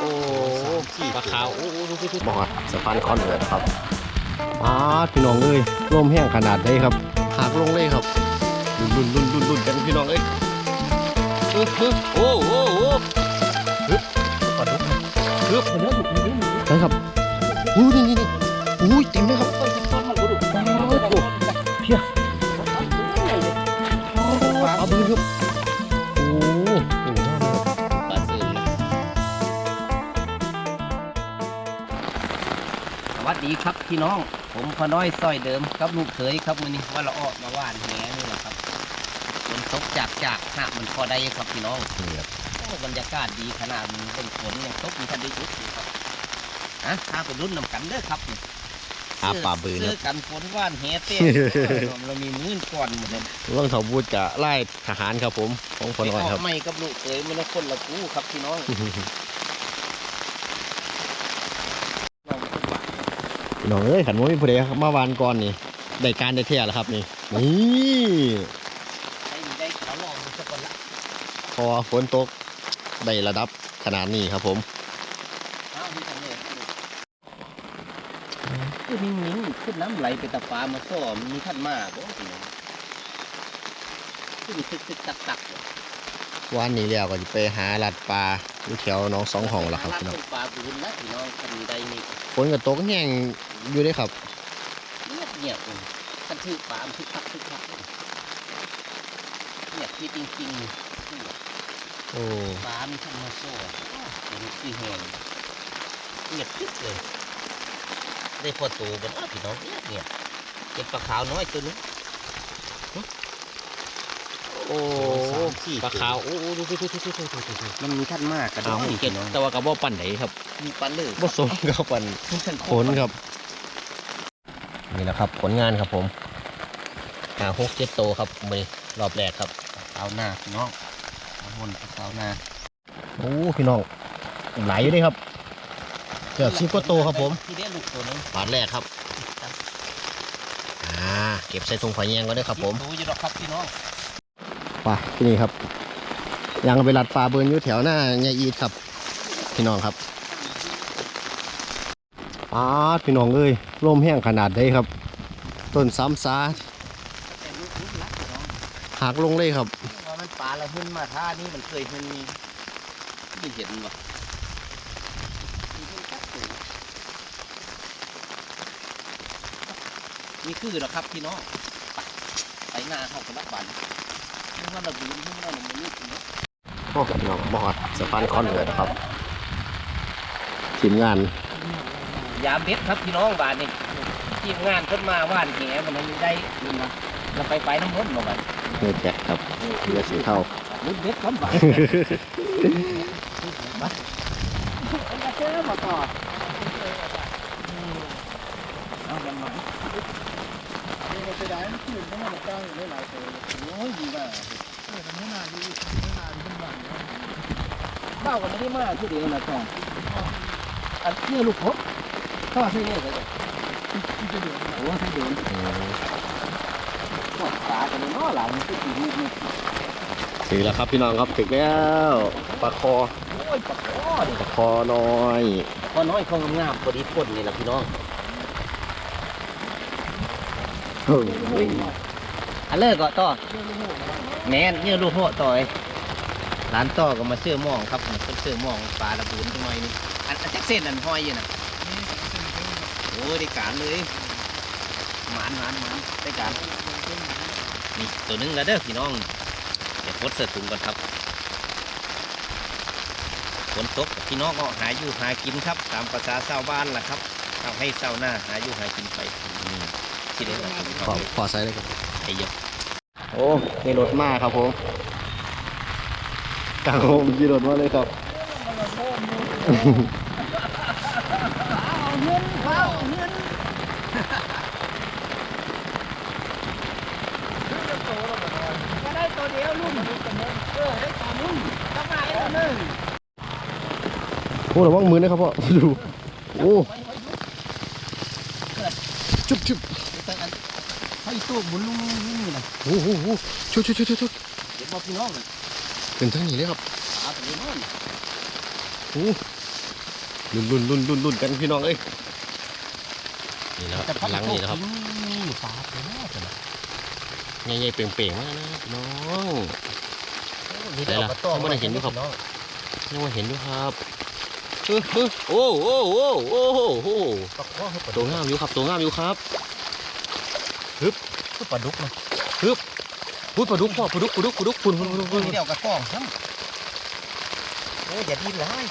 โอ้ปลาขาวโอ้โหดูดูดูบอดสะพานคอนเวิร์ตครับมาพี่น้องเอ้ยร่มแห้งขนาดไหนครับหักลงเลยครับลุ่นลุ่นลุ่นลุ่นกันพี่น้องเอ้ยฮึบฮึบโอ้โหโอ้ฮึบปลาดุกฮึบไปครับอู้นี่นี่นี่ ดีครับพี่น้อง ผมพอน้อยซอยเดิมกับลูกเขยครับมื้อนี้ว่าเราออกมาว่านแหนี่แหละครับฝนตกจากจากหากมันพอได้ครับพี่น้องนี่ครับโอ้บรรยากาศดีขนาดมันเป็นฝนยังตกมีทันได้หยุดอยู่ครับนะถ้าไปรุ่นนำกันเด้อครับนี่อาปลาบืนคเสื้รัอบกันฝนว่านแหเต้เรามีมื่นก่อนหมดเลยเรื่องเถาบูดกับไล่ทหารครับผมของพลไปอยออครักบไม่กับลูกเขยมันละคนละกูครับพี่น้องลองสักบาท พี่ น้องเอ้ยขันว่ามีผู้ใดมาวานก่อนนี่ได้การได้เที่ยแล้วครับนี่นี่ได้ได้เขาลองดูสักคนละพอฝนตกได้ระดับขนาดนี้ครับผมอ้าวที่ทำเนี่ยคือนิ่งๆขึ้นน้ำไหลไปตะปามาซ้อมมีขั้นมาบ่พี่น้องคือมีตึกตึกตักตักอยู่วันนี้แล้วก็จะไปหาลัดปลาอยู่แถวหน้องสองห้องแล้วครับพี่น้องปลาบุญนะพี่น้องคันใดนี่ฝนก็ตกแห้ง อยู่ได้ครับเงียบเงียบกันที่ปามทุกคักทุกคักเงียบที่จริงๆโอ้ปามีธรรมาโซ่เป็นขี้เหงเงียบทึกเลย ได้พอตัวบนอ้อพี่น้องเงียบเงียบเก็บปลาขาวน้อยตัวนึงโอ้ปลาขาวโอ้โหดูดูดูดูดูดูดูมันมีท่านมากกระดองแต่ว่ากระบอกปั่นไหนครับ มีปั่นเลยบ่สมกระปั่นขนครับ นี่แหละครับ ผลงานครับผมหาหกเจ็ดโตครับมือรอบแรกครับเท้าหน้าพี่น้องเอามนเท้าหน้าโอ้พี่น้องไหลอยู่เด้ครับ เกือบสิบกว่าโตครับผมที่ได้ลูกตัวนึงบาทแรกครับอ่าเก็บใส่ถุงฝอยแยงก็ได้ครับ ผมดูอยู่หรอกครับพี่น้องไปที่นี่ครับ ยังไปรัดปลาเบิร์นอยู่แถวหน้ายายอีดครับ พี่น้องครับ ปาดพี่น้องเอ้ยร่มแห้งขนาดใดครับ ต้นซ้ำซาแต่ลูกลูกรักพี่น้องหักลงเลยครับว่ามันปลาละหุ่นมาท่านี่มันเคยหุ่นมีไม่เห็นวะนี่คือหรอครับพี่น้องไปไปหน้าเข้ากับรักบันนี่ว่าเราดูนี่ว่าเราไม่นี่พี่น้องโอ้พี่น้องบอดสะพานคอนเวิร์ตครับทีมงาน ยามเบ็ดครับพี่น้องบานนี่ทีมงานเพิ่นมาว่านแหมันให้ได้ยินมาเราไปไปน้ำร้นมาบันเนื้อแกะครับเนื้อสีเทารุ่นเบ็ดครับบานมาเจอมาต่อเอามันมาโอ้ยดีมากเบ้ากันไม่ได้มากที่เดียวนะจ๊ะอันนี้ลูกพบเข้ามาที่นี่เลยโอ้ใช่เดือนปวดตากันเลยเนาะหลานมันคือสีลูกนี่ถือแล้วครับพี่น้องครับถึงแล้วปลาคอโอ้ยปะคอปลาคอน้อยพอน้อยเขางามพอดีพ่นนี่แหละพี่น้องเฮ้ยอันเลิกก็ต่อแม่นเนี่ยลูกหัวต่อยร้านต่อก็มาเสื้อหมองครับเป็นเสื้อหมองปลาระบุนตรงน้อยนี่อันอันแจ็คเส้นอันห้อยอยู่นะ อ้ยได้การเลยหมานหมานหมานได้การนี่ตัวหนึงแล้วเด้อพี่น้องเดี๋ยวพดเสื้อถุงก่อนครับฝนตกพี่น้องก็หาอยู่หากินครับ ตามภาษาชาวบ้านล่ะครับเอาให้เศร้าหน้าหาอยู่หากินไปนี่ที่ได้ครับพี่น้ขอองขอใส่เลยครับไอ้เยอะโอ้มีรถมาครับผมกลางโฮมขี่รถมาเลยครับ ก็ได้ตัวเดียวลุงเออได้ตัวลุงทำไมตัวนึงโอ้ระวังมือนะครับพ่อดูโอ้จุ๊บจุ๊บให้ตู้บุญลุงนี่นะโอ้โหชุดชุดชุดชุดเดี๋ยวบอกพี่น้องเป็นทั้งนี้เลยครับหาตัวนี้น้อยโอ้ ลุ่นลุ่นลุ่นลุ่นลุ่นกันพี่น้องเอ้ยนี่แหละครับหลังนี่นะครับฟ้าไปแล้วจ้ะนะใหญ่ๆเป่งๆมากนะพี่น้องนี่ไหนล่ะเอากระต้อยังไม่ได้เห็นอยู่ครับน้องยังมาเห็นอยู่ครับเฮ้ยเฮ้ยโอ้โอ้โอ้โอ้โหโอ้โหปลาข้อให้ปลาตัดุวกงามอยู่ครับตัวงามอยู่ครับให้ปลาดุกนะพูดปลาดุกพ่อปลาดุกปลาดุกปลาดุกคุณคุณคุณคุณนี่เดี๋ยวกระต้อซ้ำโอ้ยอย่าดิ้นร้าย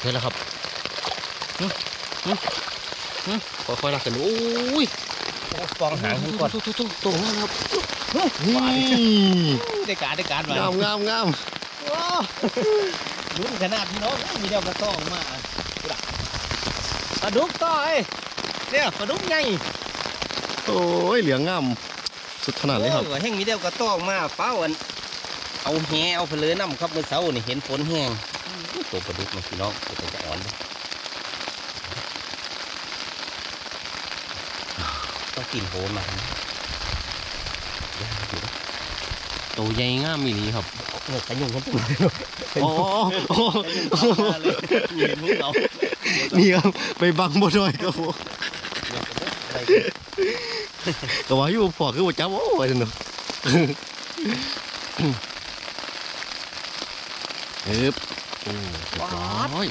เห็นแล้วครับหึหึหึ ค่อยๆลากกันดูโอ้ยโอ้ฟองหางก่อนตุ๊ตุ๊ตุ๊ตัวงามครับนี่นี่ได้การได้การงามงามงามลุ้นขนาดพี่น้องมีเดียวกระต้อมาปลาดุกต่อยเนี่ยปลาดุกใหญ่โอ้ยเหลืองงามสุดขนาดเลยครับแห้งมีเดียวกระต้อมาเป้าอันเอาแหเอาไปเลยน้ำครับเมื่อเช้านี่เห็นฝนแห้งตัวปลาดุกนะพี่น้องตัวจะอ่อนเลย ต้องกินโหนมานะยากอยู่นะตัวใหญ่งามมีนี้ครับเออขยุ่งกันตัวเลยโอ้โอ้ขยุ่งเข้ามาเลยเห็นพวกเรานี่ครับไปบังบ่หน่อยครับผมอะไรก็ว่าอยู่พอคือว่าจับโอ้ยเนาะเอ๊บโอ้เรียบร้อย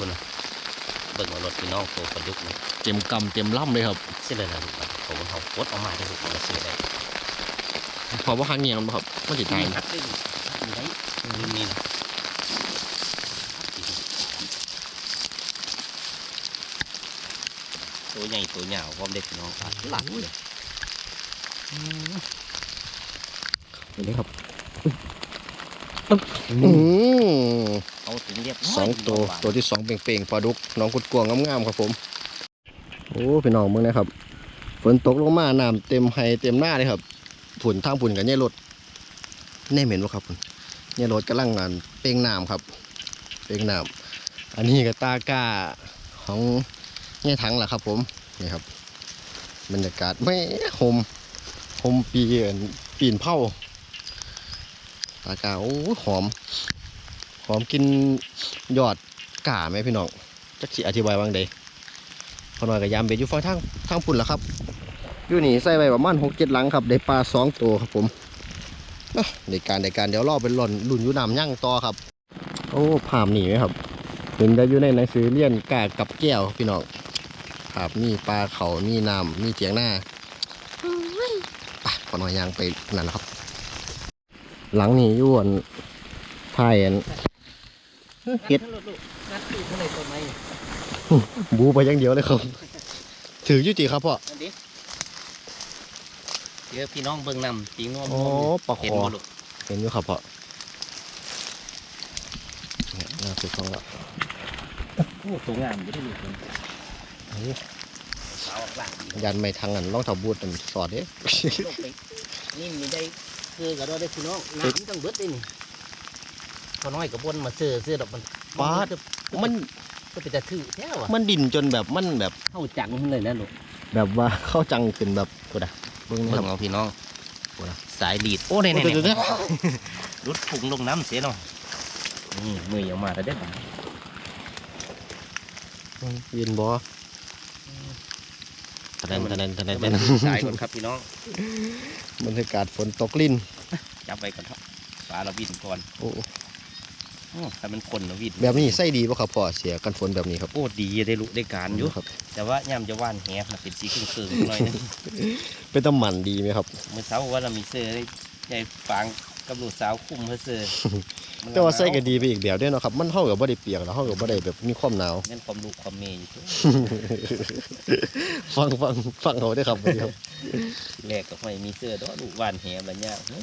เบิ่งเบิ่งเอารถพี่น้องตัวปลาดุกนี่เต็มกำเต็มล่ำเลยครับเสียเลยนะลูกมันผมเขาปลดออกมาได้ลูกมันเสียได้พอว่าหางเงียงบ่ครับมันสิตายหักได้ดิมีไหนมีมีนะตัวใหญ่ตัวเหยาวพร้อมเด็กพี่น้องครับหลักเลยเห็นไหมครับอืม เอาถึงเรียบร้ยสองตัวตัวที่สองเป่งๆปลาดุกน้องกุดกวางงามๆครับผมโอ้พี่น้องมึงนะครับฝนตกลงมาน้ำเต็มไฮเต็มหน้าเลยครับผุนทางผุนกับเนี่ยรถแน่เหม็นวะครับพุ่นเนี่ยรถกำลังงานเป่งน้ำครับ เป่งน้ำอันนี้ก็ตากร้าของเนี่ยถังแหละครับ ผมนี่ครับ บรรยากาศไม่โฮมโฮมปีเอิ่นปีนเผาตากร้าโอ้หอม หอมกินยอดก่าไหมพี่น้องจักสิอธิบายว่างใดพอหน่อยกับยามเบ็ดอยู่ฝั่งทางทางปุ่นแล้วครับอยู่นี่ใส่ไว้ประมาณหกเจ็ดหลังครับได้ปลาสองตัวครับผมเนาะในการในการเดี๋ยวรอเป็นหล่นลุ่นอยู่น้ำยั่งต่อครับ โอ้ภาพนี่ไหมครับเห็นได้อยู่ในหนังสือเรียนกากับแก้วพี่น้องภาพนี่ปลาเขานี่น้ำนี่เจียงหน้าไปพอหน่อยยางไปนั่นแหละครับ หลังนี่อยวนไทยอัน เฮ็ดนัดตีเท่าไหร่ตัวไหมบูไปอย่างเดียวเลยครับ ถืออยุติครับพ่อนั่นดิเดี๋ยวพี่น้องเบิ่งนำปีงอมอ๋อปลาคอเห็นบ่ลูกเห็นอยู่ครับพ่อเนี่ยน่าสุดท้องแล้วโอ้ตัวงามอยู่ที่ลูกมันโอ้สาวหลังดียันไม่ทางอันรองเท้าบูทอันสอดเด้ลงไปนี่มีได้เคือกับเราได้พี่น้องน้ำต้องเบิดได้นี่พ อน้อยกับบนมาเสื้อเสื้อดอกมันปาด มันก็เป็นแต่ถือแท้ว่ะมันดิ่นจนแบบมันแบบเข้าจังเลยนะลูกแบบว่าเข้าจังขึ้นแบบกูดะเบิ่งนะเบิ่ครังบเอาพี่น้องโอ้ยสายดีดโอ้เนี่ยโอ้เดี๋ยวเดี๋ยวรุดผุงลงน้ำเสียหน่อยนี่มือออกมาแล้วได้ป่ะยินบอตะเดนตะเดนตะเดนตะเดนสายก่อนครับพี่น้องบรรยากาศฝนตกลิ้นจับไปก่อนครับปลาเราวินก่อนโอ้ อื้อถ้ามันคนเราวินแบบนี้ใส่ดีป่ะครับพ่อเสียกันฝนแบบนี้ครับโอ้ดีได้ลูกได้การอยู่ครับ แต่ว่าย่ำจะว่านแหนะเป็นสีครึ่งครึ่งๆหน่อยนึงเป็นตะหมันดีไหมครับเมื่อเช้าว่าเรามีเสื้อใหญ่ฟาง กับลูกสาวคุ้มเพื่อเสื้อมันแต่ว่าใส่ก็ดีไปอีกแบบเด้วยเนาะครับ มันเท่ากับบ่ได้เปียกแล้วเท่ากับบ่ได้แบบมีความหนาวนั่นความลูกความเมย์อยู่ตัวฟังฟังฟังเขาได้ครับวันนี้ครับทีแรกก็ไม่มีเสื้อด้วยลูกว่านแหแบบเนี้ยเฮ้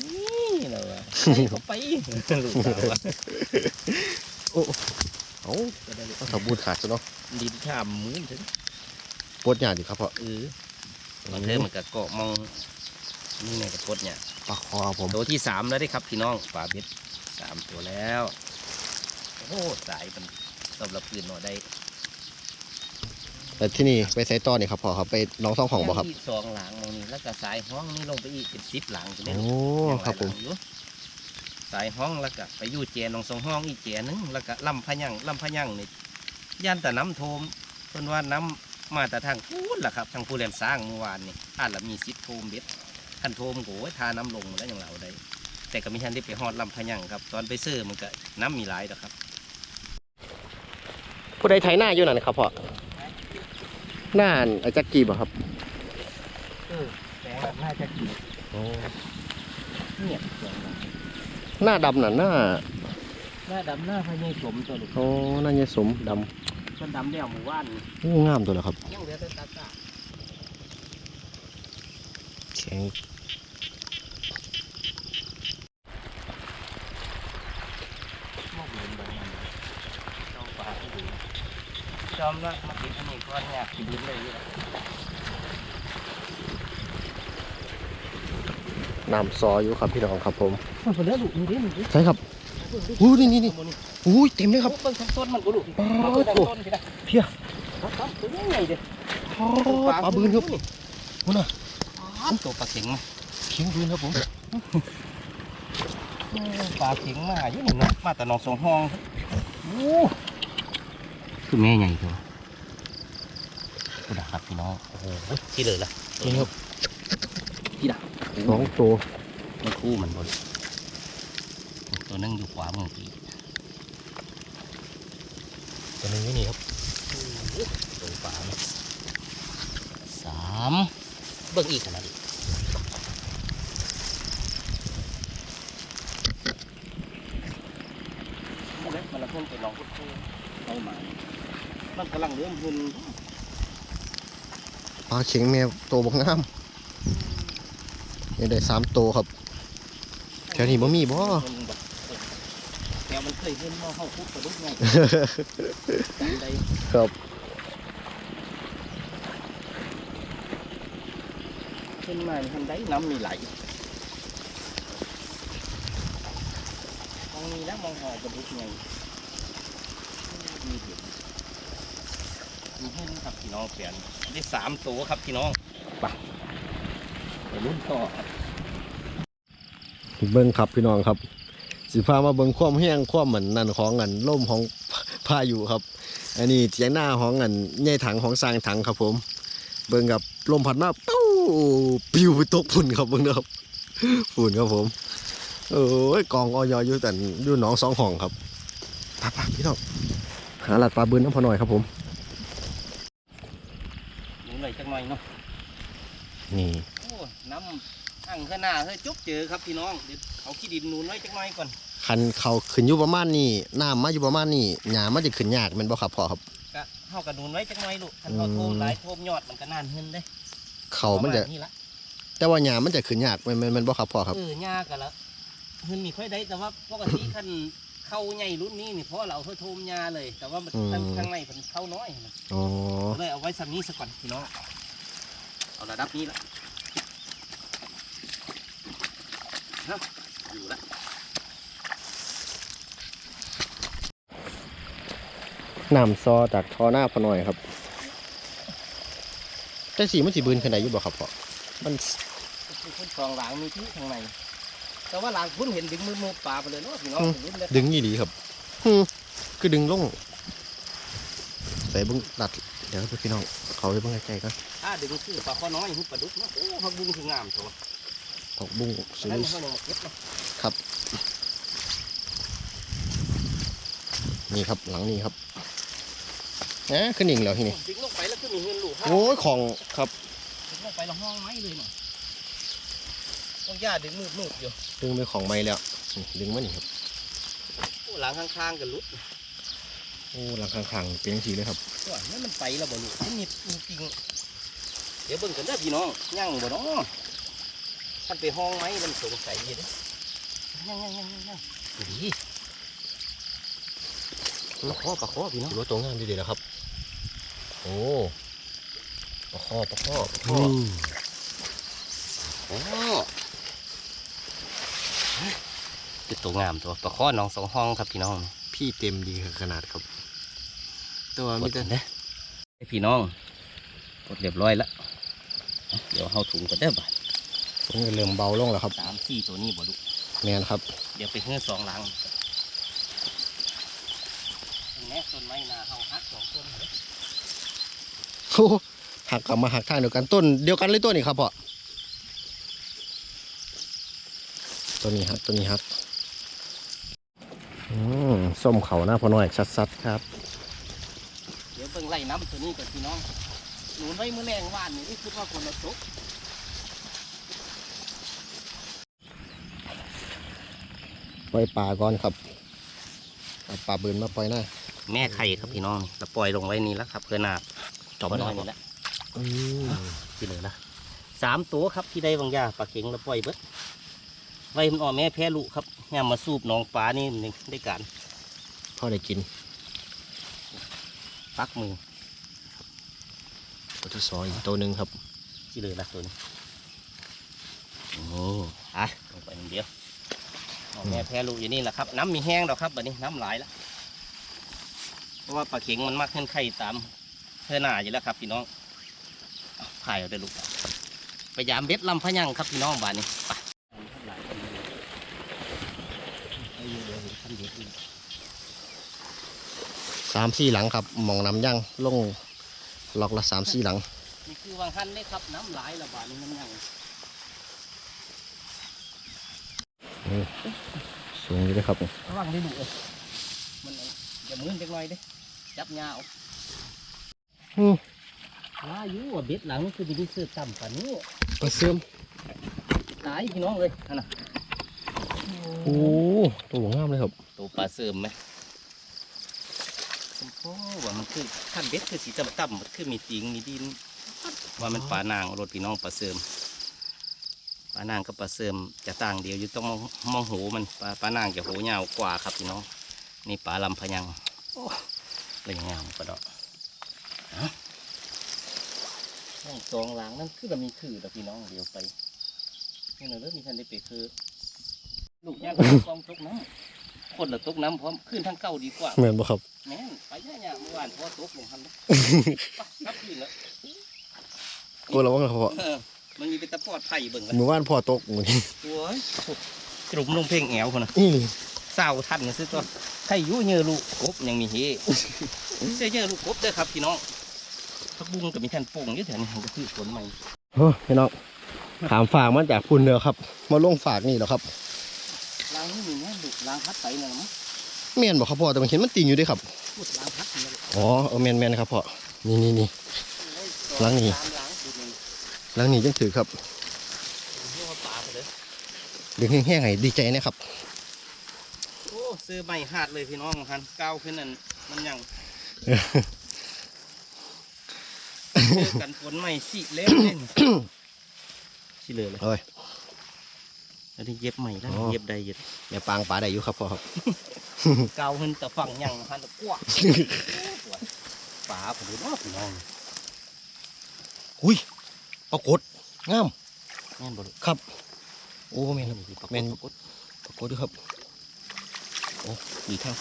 ยเราว่าให้เขาไปลูกสาวว่าโอ้เอาเอาสบูดขาดซะเนาะดินข้ามมือถึงปวดหยาดีครับพ่อเออมันเธอมันก็เกาะมองนี่ไงกับกดเนี่ย ปลาคอผมตัวที่สามแล้วได้ครับพี่น้องปลาเบ็ดสามตัวแล้วโอ้โหสายมันสำหรับปืนหน่อยได้แต่ที่นี่ไปใส่ต่อนี่ครับพ่อครับไปน้องซ่องของบ่ครับยังอีกสองหลังมองนี่แล้วก็สายห้องนี่ลงไปอีกเป็นสิบหลังจะได้โอ้ครับผมสสายห้องแล้วก็ไปอยู่เจหนองสองห้องอีกเจหนึงแล้วก็ลำพะยังลำพะยังนี่ย่านแต่น้ำโทมเพิ่นว่าน้ำมาแต่ทางพูนล่ะครับ ทางผู้เรียนสร้างเมื่อวานนี่อาจละมีสิทธิ์โทมเบ็ด คันโทมโอ้ยทาน้ำลงแล้วอย่างเราได้ แต่ก็มีทันได้ไปฮอดลำพะยังครับ ตอนไปซื้อมันก็น้ำมีหลายดอกครับ ผู้ใดไถหน้าอยู่นั่นครับพ่อหน้าอันไอ้จักกี้บ่ครับเออแสงน่าจะกินเงียบเสียงหน้าดำน่ะหน้า หน้าดำหน้าพญายสมตัวลูกโอ้หน้าเยสมดมันดำแล้วหมู่บ้านนี่ำโอ้งามตัวละครับยังเหลือแต่ตาตาแข็ง มองเห็นแบบนั้นเจ้าป่าที่ดู จอมละมาติดอันนี้ก้อนเนี่ยกินดินเลยอยู่แล้วน้ำซออยู่ครับพี่น้องครับผมมันเป็นเรื่องดุนี่ดิมันดิใช่ครับอู้นี่นี่นี่อู้ยเต็มเลยครับเบิ่งทั้งต้นมันก็ดุปลามาเบิ่งทั้งต้นสิได้เพี้ยครับครับตัวใหญ่ๆเด้ปลาบืนครับนู่นน่ะตัวปลาเข็งมาเขียงบืนครับผมปลาเข็งมาอยู่นี่เนาะมาแต่หนองสองห้องโอ้ คือแม่ใหญ่ตัวกูด่าครับพี่น้องโอ้โหที่เลยล่ะนี่ครับที่ด่าสองตัวมันคู่มันบนตัวนึงอยู่ขวามือพี่ตัวนึงนี่นี่ครับตัวขวานะสามเบิ่งอีกขนาดนี้มันเล็กมันละเพิ่งไปลองพุทโธเอามา มันกำลังเริ่มหุ่นปลาเข็งแม่ตัวบกงามนี่ได้สามตัวครับแถวนี้บ่มีบ่แถวมันเคยเห็นมอเข้าคุกกระดุกไงจำได้ครับขึ้นมาทางใดน้ำมีไหลมองนี้แล้วมองหอกระดุกไงมีเห็น มีเห็นครับพี่น้องเปลี่ยนได้สามตัวครับพี่น้องไปไปรุ่นต่อครับเบิ้งครับพี่น้องครับ สิพามาเบิ้งความแห้งความเหมือนนั่นของอันล่มของพายุครับ อันนี้เจียงหน้าของอันใหญ่ถังของสร้างถังครับผม เบิ้งกับลมพัดมาปู้ปิวไปตกฝุ่นครับเบิ้งเด้อครับฝุ่นครับผมโอ้ยกองออยอยู่แต่อยู่หนองสองห้องครับปปพี่น้องหาหลัดปลาบืนน้ำพอหน่อยครับผม น่อยจังหน่อยเนาะนี่โอ้น้ำอังข้างหน้าเฮ้ยจุ๊บเจอครับพี่น้องเดี๋ยวเอาขี้ดินหนูน้อยจังหน่อยก่อนคันเขาขึ้นอยู่ประมาณนี้น้ำมาอยู่ประมาณนี้หญ้ามันจะขึ้นยากแมันบ่ครับพ่อครับก็เฮากระดูนไว้จังหน่อยลูกคันเขาโทมหลายโทมยอดมันก็นานขึ้นเด้เขามันจะปรณนี่ละแต่ว่าหญ้ามันจะขึ้นยากแมันแมันแมันบ่ครับพ่อครับ เออยากกันละเพิ่นมีค่อยได้แต่ว่าปกติคันเข้าใหญ่รุ่นนี้นี่เพราะเราเพิ่นโทมยาเลย แต่ว่ามันอืม ข้างข้างในเพิ่นเข้าน้อยนะอ๋อ ก็เลยเอาไว้สักนี้สักก่อนพี่น้อง เอาระดับนี้ละเนาะอยู่ละน้ำซอจากทอหน้าพอหน่อยครับแต่สีมันสีบืนขนาดอยู่บ่ครับพ่อมันคือคนสองหลังมีที่ข้างในแต่ว่าหลังคุณเห็นดึงมือมือปลาไปเลยเนาะพี่น้องรุ่นเลยดึงยี่ดีครับฮึมคือดึงลงใส่เบิ้งตัดเดี๋ยวพี่น้องเขาไปเบิ้งใกล้ๆกันถ้าดึงคือปลาข้อน้อยหุบปลาดุกเนาะโอ้พักบุ้งคืองามตัวผักบุ้งสนั่นวยเขาลงมาเก็บเนาะนี่ครับหลังนี้ครับนะขึ้นอีกแล้วทีนี้ดึงลงไปแล้วก็มีเงินลูกโอ้ยของครับดึงลงไปแล้วห้องไม้เลยเนาะต้องย่าดึงมืดมืดอยู่ดึงไปของไม้แล้วนี่ดึงมานี่ครับโอ้หลังข้างๆกันลุด โอ้หลังข้างๆเป็นสีเลยครับว่านั่นมันไปแล้วบ่ลูกมันมีจริงๆเดี๋ยวเบิ่งกันเด้อพี่น้องย่างบ่เนาะมันไปห้องไม้มันสงสัยอยู่เด้ย่างย่างย่างย่างย่างดีปลาคอปลาคอพี่น้องถือว่าตัวงามดีๆนะครับ โอ้ปลาข้อปลาข้อปลาข้อโอ้คือตัวงามตัวปลาข้อน้องสองห้องครับพี่น้อง พี่เต็มดีขนาดครับแต่ว่ามีแต่เด้อพี่น้องกดเรียบร้อยแล้วเดี๋ยวเฮาถุงก็ได้อบาดผมก็เริ่มเบาลงแล้วครับสามสี่ตัวนี้บ่ดุแม่นครับ เดี๋ยวไปเฮือสองหลังแม่ต้นไม้นาเฮาฮักสองต้นเลยโอ้หักกลับมาหักทางเดียวกันต้นเดียวกันเลยตัวนี้ครับพ่อตัวนี้ฮักตัวนี้ฮักอืมส้มเขาหน้าพอน้อยชัดๆครับ เดี๋ยวเบิ่งไล่น้ำตัวนี้ก่อนพี่น้องหนูไว้เมื่อแรงว่านนี่คิดว่าคนละตกปล่อยปลาก่อนครับเอาปลาบืนมาปล่อยหน้าแม่ไข่ครับพี่น้องแล้วปล่อยลงไว้นี่แล้วครับเพื่อหนาจอบน้อยนี่แหละอืมที่เหลือละสามตัวครับที่ได้บางอยางปลาเข็งแล้วปล่อยเบิดไว้มันอ่อแม่แพ้ลูกครับยามมาสูบหนองปลานี่มันได้การพ่อได้กิน ปักมือปลาทศออีกตัวหนึ่งครับที่เหลือละตัวนี้โอ้อะลงไปนิดเดียวอ่อแม่แพ้ลูกอยู่นี่แหละครับ น้ำมีแห้งดอกครับแบบนี้น้ำหลายแล้วเพราะว่าปลาเข็งมันมักขึ้นไข่ตามเพื่อหน้าอยู่แล้วครับพี่น้องเอาถ่ายเอาได้อลูกไปยามเบ็ดลำพะยังครับพี่น้องบ้านนี้ไป สามสี่หลังครับหมองน้ำย่างลงล็อกละสามสี่หลัง นี่คือวังหันเลยครับน้ำหลายระบาดนี่มันยังสูงอยู่เลยครับระวังได้ดูเอ้ยมันอย่ามือนจักหน่อยเด้จับยาวอืมว่าอยู่ว่าเบ็ดหลังคือมีที่ซื้อต่ำกว่านี้ปลาเสื่อมหลายพี่น้องเลยนั่นน่ะโอ้ตัวงามเลยครับ ตัวปลาเสริมไหม สมพ่อว่ามันคือขั้นเบ็ดคือสีต่ำๆมันคือมีติงมีดิน ว่ามันปลานางรถพี่น้องปลาเสริมปลานางกับปลาเสริมจะต่างเดียวอยู่ต้องมองหูมันปลาปลานางจะหูยาวกว่าครับพี่น้องนี่ปลาลำพยังโอ้เลยงามกระดอกห้องสองหลังนั่นคือมันมีคือแต่พี่น้องเดียวไปนี่เราเริ่มมีทันได้ไปคือลูกยางกองตกน้ำ คนละตกน้ำพร้อมขึ้นทั้งเก้าดีกว่าเหมือนบ่ครับแม่นไปย่าๆเมื่อวานเพราะว่าตกลงทันแล้วไปครับขึ้นแล้วกลัวระวังครับพ่อเออมันมีเป็นตะปอดไผ่เบิ่งกันเมื่อวานพ่อตกเหมือนกันโอ้ยกลุ่มลงเพลงแอวคนน่ะนี่นี่เศร้าทันนะซื้อตัวใครอยุ่เยอะลูกกบยังมีเฮเสื้อเยอะลูกกบเด้อครับพี่น้องพักบุ้งกับมีท่านโป่งอยี่แถวนี้มันก็คือฝนใหม่โอ้พี่น้องถามฝากมาจากพุ่นเนอะครับ มาลงฝากนี่แล้วครับล้างนี่มีแม่ดุ ล้างพัดใสเนี่ยมั้งเมียนบอกครับพ่อแต่มันเห็นมันติงอยู่ด้วยครับพูดล้างพัดเนี่ยอ๋อเออแมนแมนครับพ่อนี่นี่นี่ล้างนี่ล้างดูนี่หลังนี้จังถือครับเรียกว่าปลาไปเลยเดึงแห้งๆให้ดีใจนะครับโอ้ซื้อใบหาดเลยพี่น้องคันก้าวขึ้นนั่นมันยังเจอกันฝนใหม่สิเล่นเล่นสิเลยเลยเอ้ยอันนี้เย็บใหม่แล้วอ๋อเย็บได้เย็บแม่ปางปลาได้อยู่ครับพ่อครับก้าวขึ้นแต่ฝั่งยังคันตะกั่วปลาผมดูเนาะพี่น้องอุ้ยปรากฏงามแม่นบ่ลูกครับ โอ้แม่นนี่ปลาแม่นปลากดปรากฏด้วยครับโอ้ดีทั้ง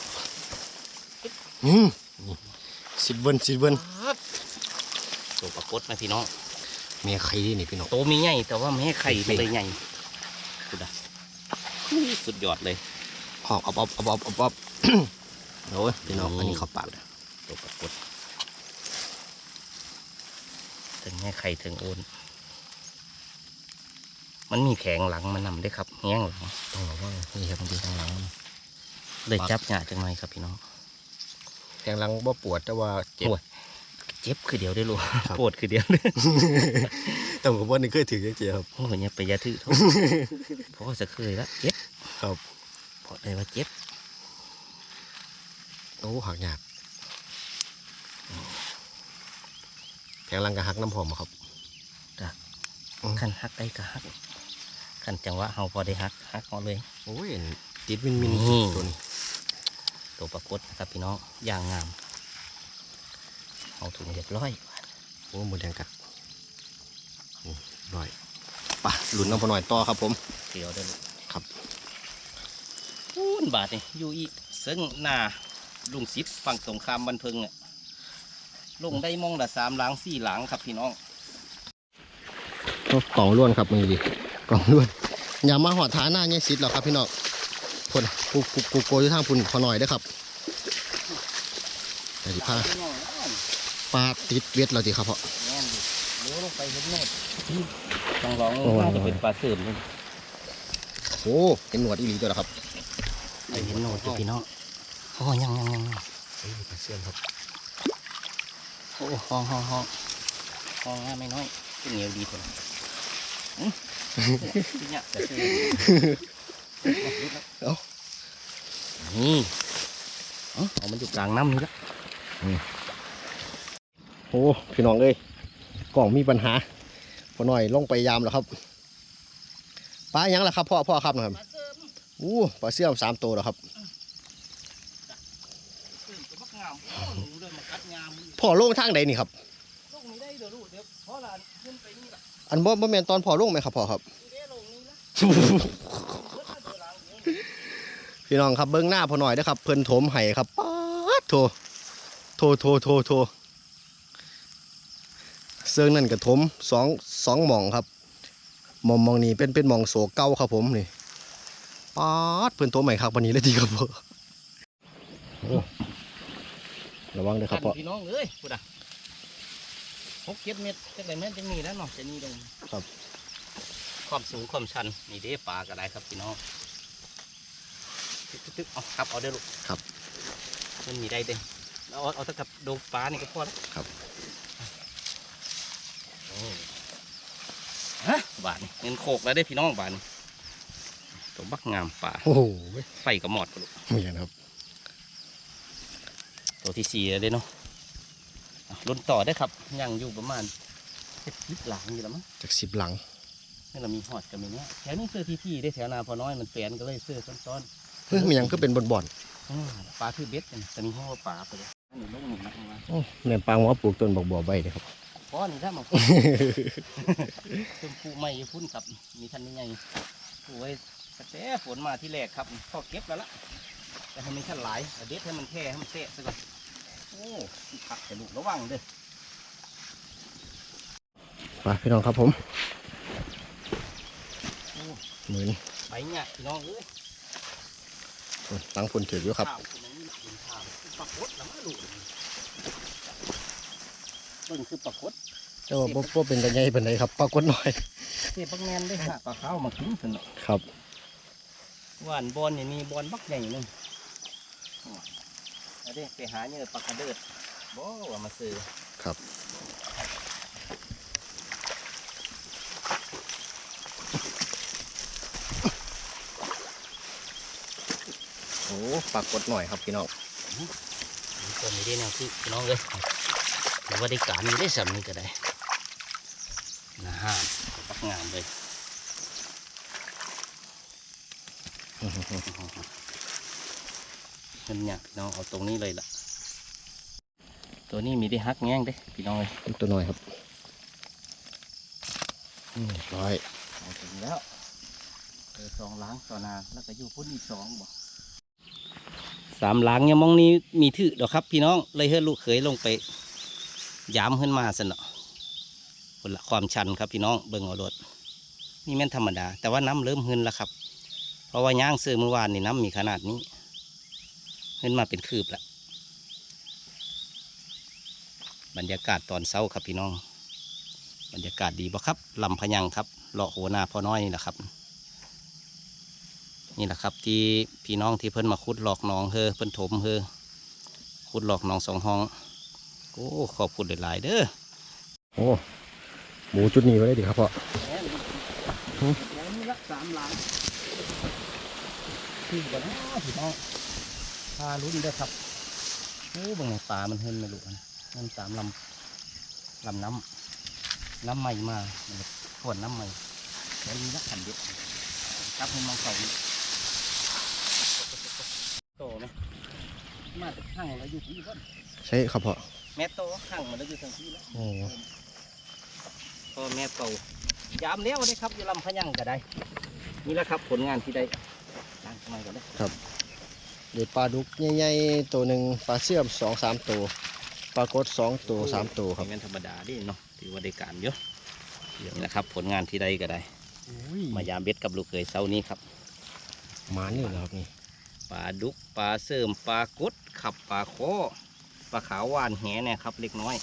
อืมนี่สิบเวินสิบเวินตัวปลากดนะพี่น้องเมียใครนี่พี่น้องโตมีใหญ่แต่ว่าแม่ไข่มันเลยใหญ่ สุดอะสุดยอดเลยออกอบอบอบอบอบอบโอ้ยพี่น้องอันนี้เขาปากเลยตัวปรากฏถึงแม่ไข่ถึงโอนมันมีแผงหลังมันนำด้วยครับแง้งหลังต้องระวังนี่ครับบางทีทางหลังมันเลยจับหยาจังไหมครับพี่น้องแทงหลังบ่ปวดแต่ว่าเจ็บโอ้ย เจ็บคือเดียวได้รู้ครับปวดคือเดียวเลยแต่ผมว่านี่เคยถือเจ๊ครับโอ้ยเนี่ยไปอยาถือโทษเพราะว่าจะเคยแล้วเจ็บครับเพราะเลยว่าเจ็บโอ้หักยากแทงหลังกับหักน้ำหอมอะครับอืมขันฮักได้ก็ฮักขันจังหวะเฮาพอได้ฮักฮักเอาเลยโอ้ยติดมินมินนี่ตัวนี้ตัวปรากฏนะครับพี่น้องอย่างงาม เอาถุงเรียบร้อยโอ้หมดแดงกัดโอ้ร่อยไป่ะหลุนน้ำพอหน่อยต่อครับผมเดี๋ยวได้อลูกครับพูนบาทนี่อยู่อีกซึ่งหน้าลุงซิปฝั่งสงครามบันเทิงเนี่ยลงได้มองละสามหลังสี่หลังครับพี่น้องกล่องล้วนครับมือดีกล่องล้วนอย่ามาหอดฐาหน้าเนี่ยสิทธิ์หรอกครับพี่น้องคนกูกูกูโกอยู่ทางพุ่นขอหน่อยได้อครับแต่ที่พา ปลาติดเวทเราดีครับพ่อ แม่นดิเลี้ยวลงไปเห็นโนดต้องลองโอ้ยน่าจะเป็นปลาเสื่อมเลยโอ้เป็นหนวดอีหลีตัวละครับไปเห็นโนดอยู่พี่น้องโอ้ยังยังยังยังเฮ้ยปลาเสื่อมครับโอ้ห้องห้องห้องห้องง่ายไม่น้อยขึ้นเหนียวดีคนอื้อเนี่ยแต่คือเอ้านี่เอ้าเอามันอยู่กลางน้ำนี่ละ โอ้พี่น้องเอ้ยกล่องมีปัญหาพอหน่อยลงไปยามแล้วครับปลายังล่ะครับพ่อพ่อครับนะครับอู้ปลาเสื่อมสามตัวแล้วครับพ่อมตัวมักงามโอ้รู้เลยมากัดงามนี่พ่อลงทางใดนี่ครับลูกนี้ได้เดี๋ยวลูกเดี๋ยวเพราะหลานขึ้นไปนี่ละอันบ่บ่แมนตอนพ่อลงไหมครับพ่อครับพี่น้องครับเบิ้องหน้าพอหน่อยนะครับ เพิ่นโถมไห้ครับป๊าดโถโถโถโถโถ เซิงนั่นกระถมสองสองหม่องครับหมองหมองนี้เป็นเป็นหม่องโศกเก่าครับผมนี่ป๊าดเพิ่นโถมไห้ครับวันนี้เลยดีครับพ่อโอ้ระวังเลยครับพ่อพี่น้องเอ้ยพูดอะหกเจ็ดเมตรจังไรแม่นจังนี่แล้วเนาะจะนี่ลงครับความสูงความชันนี่เด้ปลาก็ได้ครับพี่น้องตึ๊กตึ๊กเอาครับเอาเด้อลูกครับมันมีได้เด้เอาเอาเอาแตะกับโดงปลานี่ก็พอแล้วครับ โอ้ ฮะบาทนี่เงินโขกแล้วได้อพี่น้องบาทนี่ตัวบักงามปลาโอ้โหไฟกับหมอดปะลูกเหมือนครับ ตัวที่สี่แล้วเด้อเนาะอะลุ้นต่อได้อครับยังอยู่ประมาณเจ็ดสิบหลังอยู่แล้วมั้งจากสิบหลังนี่เรามีหอดกันมีเนี้ยแถวนี้เสื้อที่ที่ได้แถวนาพอน้อยมันเปลี่ยนก็เลยเสื้อซ้อนเฮ้ยมันยังก็เป็นบอนบอนๆอืมปลาคือเบ็ดนี่แต่มีห้อปลาไปเลยอันนี้ลงหนึ่งนะมาๆโอ้เนี่ยปลาหัวปลูกต้นบอกบ่อใบเลยครับ พอนี่ถ้ามาชมพูไม่อยู่พุ่นครับมีทันยังไงโอ้ยแต่ฝนมาที่แรกครับพอเก็บแล้วละแต่ให้มันขั้นหลายเอาเด็ดให้มันแค่ให้มันเตะซะก่อนโอ้ผักแต่ลูกระวังเด้อไปพี่น้องครับผมโอ้เหมือนไปเนี่ยพี่น้องเอ้ยตั้งฝุ่นถืออยู่ครับ ข้าวคือมันนี่เป็นข้าวปลากดแล้วมาลูกเบิ่งคือปลากดแต่ว่าบ่บ่เป็นตะไงเป็นไรครับปรากฏหน่อยเสียบักแมนได้ค่ะปลาขาวมากินสนุกครับหวานบอลอย่างนี้บอลบักใหญ่หนึงเอาเด้ไปหาเนี่ยปลากระเดิดบ่ว่ามาซื้อครับโอ้ปรากฏหน่อยครับพี่น้องตัวนี้ได้แนวที่พี่น้องเลย ถือว่าได้การอยู่ได้สำนี้ก็ได้นะฮะปักงามเลยเงินเนี่ยพี่น้องเอาตรงนี้เลยล่ะ ตัวนี้มีได้ฮักแง่งเด้พี่น้องเลยตัวหน่อยครับอืมร้อยเอาถึงแล้วเออสองล้างต่อนาแล้วก็อยู่พุ่นอีกสองบ่สามล้างยังมองนี้มีถือดอกครับ พี่น้องเลยให้ลูกเขยลงไป ยามขึ้นมาสนเนาะคนละความชันครับพี่น้องเบิ่งเอารถนี่แม่นธรรมดา แต่ว่าน้ำเริ่มหึนแล้วครับ เพราะว่าย่างซื้อเมื่อวานนี่น้ำมีขนาดนี้ขึ้นมาเป็นคืบแล้วบรรยากาศตอนเช้าครับพี่น้อง บรรยากาศดีบ่ครับลำพยังครับเลาะโหนาพ่อน้อยนี่แหละครับ นี่แหละครับที่พี่น้องที่เพิ่นมาขุดหลอกหนองเฮอเพิ่นถมเฮอขุดหลอกหนองสองห้อง โอ้ขอบคุณหลายๆเด้อโอ้หมูจุดนี้ไว้ได้ดีครับพ่อแล้วมีรักสามหลังที่ก่อนนะพี่น้องพาลุ้นเด้อครับโอ้บางไงปลามันเฮินไม่รู้นะนั่นตามลำลำน้ำน้ำใหม่มามันขวนน้ำใหม่แล้วมีรักขันเด็ดจับให้มังเก่านี่โตไหมมาจากข้างแล้วอยู่ที่ก่อนใช่ครับพ่อ แม่โตข้างมันแล้วอยู่ทางที่แล้วโอ้พ่อแม่โตยามเลี้ยวได้ครับอยู่ลำพะยังก็ได้ นี่แหละครับผลงานที่ได้ล้างทำไมก่อนได้เดี๋ยวปลาดุกใหญ่ๆตัวหนึ่งปลาเสื่อมสองสามตัวปลากดสองตัวสามตัวครับเป็นธรรมดาดิเนาะถือว่าได้การเยอะนี่แหละครับ ผลงานที่ได้ก็ได้อุ้ยมายามเบ็ดกับลูกเคยเช้านี้ครับหมานี่เหรอครับนี่ปลาดุกปลาเสริมปลากดขับปลาโค ปลาขาวหวานแหเนี่ยครับ เล็กน้อย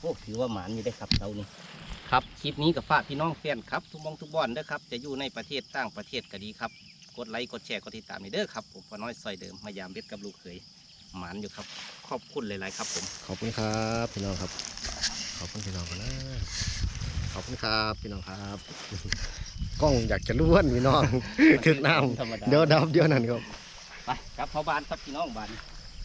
โอ้ถือว่าหมานอยู่ได้ครับเช้านี้ครับคลิปนี้กับฝากพี่น้องแฟนครับ ทุกหมองทุกบอนเด้อครับ จะอยู่ในประเทศต่างประเทศก็ดีครับ กดไลค์กดแชร์กดติดตามนี่เด้อครับผมพอน้อยซอยเดิมมายามเบ็ดกับลูกเคยหมานอยู่ครับ ขอบคุณหลายๆครับผม ขอบคุณครับพี่น้องครับ ขอบคุณพี่น้องกันนะขอบคุณครับพี่น้องครับ กล้องอยากจะล้วนพี่น้องถึกน้ธรรมดาำเดี๋ยวดับเดี๋ยวนั่นครับไปกลับเข้าบ้านครับพี่น้องบ้าน